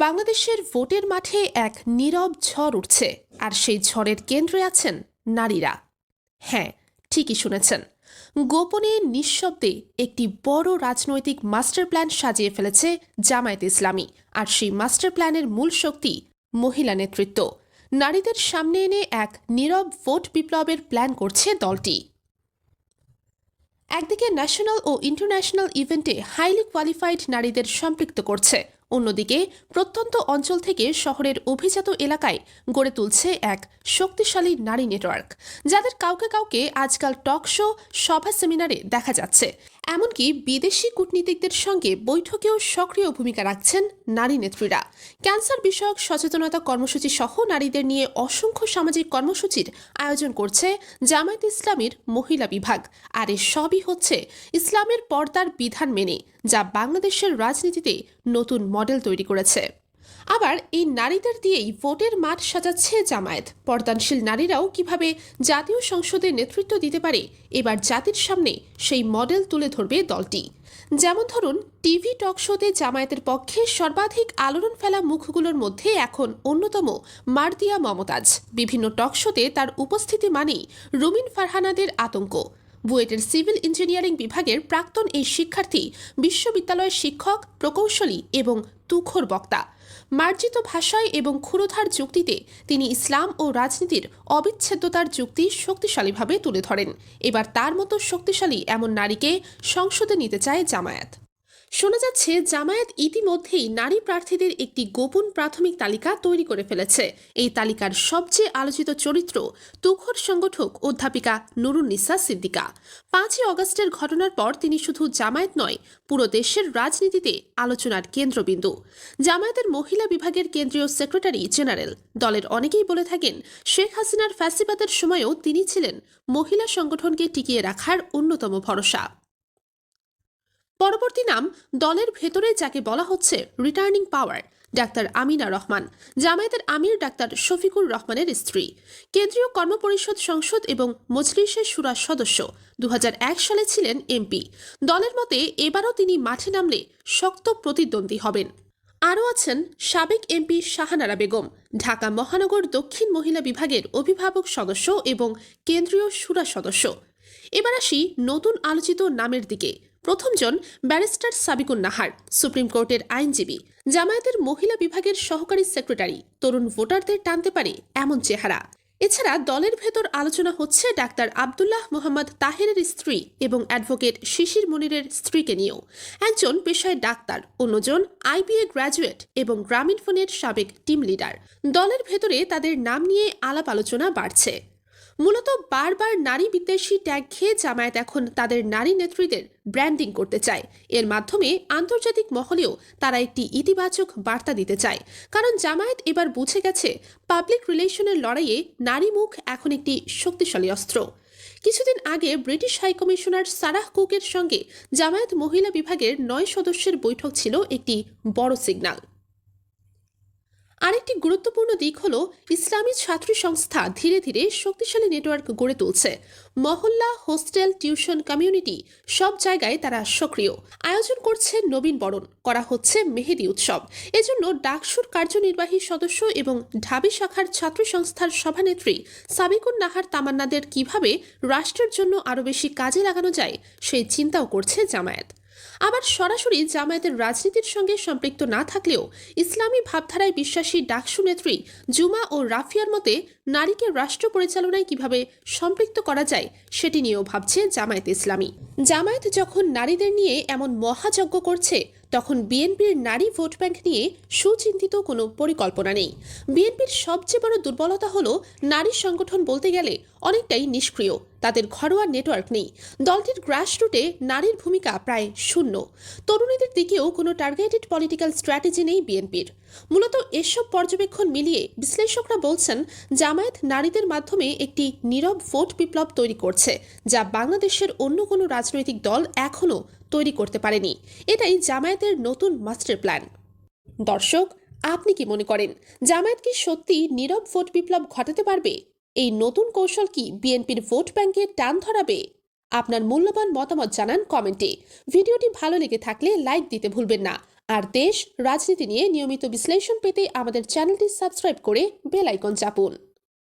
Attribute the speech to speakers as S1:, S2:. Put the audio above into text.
S1: বাংলাদেশের ভোটের মাঠে এক নীরব ঝড় উঠছে, আর সেই ঝড়ের কেন্দ্রে আছেন নারীরা। হ্যাঁ ঠিকই শুনেছেন। গোপনে নিঃশব্দে একটি বড় রাজনৈতিক মাস্টার প্ল্যান সাজিয়ে ফেলেছে জামায়াত ইসলামী, আর সেই মাস্টার প্ল্যানের মূল শক্তি মহিলা নেতৃত্ব। নারীদের সামনে এনে এক নীরব ভোট বিপ্লবের প্ল্যান করছে দলটি। একদিকে ন্যাশনাল ও ইন্টারন্যাশনাল ইভেন্টে হাইলি কোয়ালিফাইড নারীদের সম্পৃক্ত করছে অন্যদিকে প্রত্যন্ত অঞ্চল থেকে শহরের অভিজাত এলাকায় গড়ে তুলছে এক শক্তিশালী নারী নেটওয়ার্ক যাদের কাউকে কাউকে আজকাল টক শো সভা সেমিনারে দেখা যাচ্ছে। এমনকি বিদেশি কূটনীতিকদের সঙ্গে বৈঠকেও সক্রিয় ভূমিকা রাখছেন নারী নেত্রীরা। ক্যান্সার বিষয়ক সচেতনতা কর্মসূচি সহ নারীদের নিয়ে অসংখ্য সামাজিক কর্মসূচির আয়োজন করছে জামায়াত ইসলামীর মহিলা বিভাগ। আর এ সবই হচ্ছে ইসলামের পর্দার বিধান মেনে, যা বাংলাদেশের রাজনীতিতে নতুন মডেল তৈরি করেছে। আবার এই নারীদের দিয়েই ভোটের মাঠ সাজাচ্ছে জামায়াত। পর্দানশীল নারীরাও কীভাবে জাতীয় সংসদে নেতৃত্ব দিতে পারে, এবার জাতির সামনে সেই মডেল তুলে ধরবে দলটি। যেমন ধরুন, টিভি টক শোতে জামায়াতের পক্ষে সর্বাধিক আলোড়ন ফেলা মুখগুলোর মধ্যে এখন অন্যতম মার্দিয়া মমতাজ। বিভিন্ন টক শোতে তার উপস্থিতি মানেই রুমিন ফারহানাদের আতঙ্ক। বুয়েটের সিভিল ইঞ্জিনিয়ারিং বিভাগের প্রাক্তন এই শিক্ষার্থী বিশ্ববিদ্যালয়ের শিক্ষক, প্রকৌশলী এবং তুখোর বক্তা। মার্জিত ভাষায় এবং ক্ষুরোধার যুক্তিতে তিনি ইসলাম ও রাজনীতির অবিচ্ছেদ্যতার যুক্তি শক্তিশালীভাবে তুলে ধরেন। এবার তার মতো শক্তিশালী এমন নারীকে সংসদে নিতে চায় জামায়াত। শোনা যাচ্ছে, জামায়াত ইতিমধ্যেই নারী প্রার্থীদের একটি গোপন প্রাথমিক তালিকা তৈরি করে ফেলেছে। এই তালিকার সবচেয়ে আলোচিত চরিত্র তুখর সংগঠক অধ্যাপিকা নুরুন্নিসা সিদ্দিকা। পাঁচই অগস্টের ঘটনার পর তিনি শুধু জামায়াত নয়, পুরো দেশের রাজনীতিতে আলোচনার কেন্দ্রবিন্দু। জামায়াতের মহিলা বিভাগের কেন্দ্রীয় সেক্রেটারি জেনারেল। দলের অনেকেই বলে থাকেন, শেখ হাসিনার ফ্যাসিবাদের সময়ও তিনি ছিলেন মহিলা সংগঠনকে টিকিয়ে রাখার অন্যতম ভরসা। পরবর্তী নাম দলের ভেতরে যাকে বলা হচ্ছে returning power doctor Amina Rahman. জামায়াতের আমির ডাক্তার শফিকুর রহমানের স্ত্রী। কেন্দ্রীয় কর্মপরিষদ সংসদ এবং মজলিসের সুরা সদস্য দুহাজার এক সালে ছিলেন এমপি। দলের মতে এবারও তিনি মাঠে নামলে শক্ত প্রতিদ্বন্দ্বী হবেন। আরও আছেন সাবেক এমপি শাহানারা বেগম, ঢাকা মহানগর দক্ষিণ মহিলা বিভাগের অভিভাবক সদস্য এবং কেন্দ্রীয় সুরা সদস্য। এবার আসি নতুন আলোচিত নামের দিকে। প্রথমজন ব্যারিস্টার সাবিকুন নাহার, সুপ্রিম কোর্টের আইনজীবী। জামায়াতের মহিলা বিভাগের সহকারী সেক্রেটারি। তরুণ ভোটারদের টানতে পারে এমন চেহারা। এছাড়া দলের ভেতর আলোচনা হচ্ছে ডাক্তার আবদুল্লাহ মোহাম্মদ তাহেরের স্ত্রী এবং অ্যাডভোকেট শিশির মনিরের স্ত্রীকে নিয়েও। একজন পেশায় ডাক্তার, অন্যজন আইবিএ গ্র্যাজুয়েট এবং গ্রামীণ ফোনের সাবেক টিম লিডার। দলের ভেতরে তাদের নাম নিয়ে আলাপ আলোচনা বাড়ছে। মূলত বারবার নারী বিদ্বেষী ট্যাগ খেয়ে জামায়াত এখন তাদের নারী নেত্রীদের ব্র্যান্ডিং করতে চায়। এর মাধ্যমে আন্তর্জাতিক মহলেও তারা একটি ইতিবাচক বার্তা দিতে চায়। কারণ জামায়াত এবার বুঝে গেছে পাবলিক রিলেশনের লড়াইয়ে নারী মুখ এখন একটি শক্তিশালী অস্ত্র। কিছুদিন আগে ব্রিটিশ হাইকমিশনার সারাহ কুকের সঙ্গে জামায়াত মহিলা বিভাগের নয় সদস্যের বৈঠক ছিল একটি বড় সিগন্যাল আরেকটি গুরুত্বপূর্ণ দিক হল, ইসলামী ছাত্রী সংস্থা ধীরে ধীরে শক্তিশালী নেটওয়ার্ক গড়ে তুলছে। মহল্লা, হোস্টেল, টিউশন, কমিউনিটি সব জায়গায় তারা সক্রিয়। আয়োজন করছে নবীন বরণ, করা হচ্ছে মেহেদি উৎসব। এজন্য ডাকসুর কার্যনির্বাহী সদস্য এবং ঢাবি শাখার ছাত্র সংস্থার সভানেত্রী সাবিকুন নাহার তামান্নাদের কীভাবে রাষ্ট্রের জন্য আরও বেশি কাজে লাগানো যায়, সেই চিন্তাও করছে জামায়াত। আবার সরাসরি জামায়াতের রাজনীতির সঙ্গে সম্পৃক্ত না থাকলেও ইসলামী ভাবধারায় বিশ্বাসী ডাকসু নেত্রী জুমা ও রাফিয়ার মতে নারীকে রাষ্ট্র পরিচালনায় কীভাবে সম্পৃক্ত করা যায় সেটি নিয়েও ভাবছে জামায়াত ইসলামী। জামায়াত যখন নারীদের নিয়ে এমন মহাযজ্ঞ করছে তখন বিএনপির নারী ভোট ব্যাংক নিয়ে সুচিন্তিত কোনো পরিকল্পনা নেই। বিএনপির সবচেয়ে বড় দুর্বলতা হলো নারী সংগঠন বলতে গেলে অনেকটাই নিষ্ক্রিয়। তাদের ঘরোয়া নেটওয়ার্ক নেই। দলটির গ্রাসরুটে নারীর ভূমিকা প্রায় শূন্য। তরুণীদের দিকেও কোনো টার্গেটেড পলিটিক্যাল স্ট্র্যাটেজি নেই বিএনপির। মূলত এসব পর্যবেক্ষণ মিলিয়ে বিশ্লেষকরা বলছেন, জামায়াত নারীদের মাধ্যমে একটি নীরব ভোট বিপ্লব তৈরি করছে, যা বাংলাদেশের অন্য কোনো রাজনৈতিক দল এখনও তৈরি করতে পারেনি। এটাই জামায়াতের নতুন মাস্টার প্ল্যান দর্শক, আপনি কি মনে করেন, জামায়াত কি সত্যি নীরব ভোট বিপ্লব ঘটাতে পারবে? এই নতুন কৌশল কি বিএনপির ভোট ব্যাংকে টান ধরাবে? আপনার মূল্যবান মতামত জানান কমেন্টে। ভিডিওটি ভালো লেগে থাকলে লাইক দিতে ভুলবেন না। আর দেশ, রাজনীতি নিয়ে নিয়মিত বিশ্লেষণ পেতে আমাদের চ্যানেলটি সাবস্ক্রাইব করে বেল আইকন চাপুন।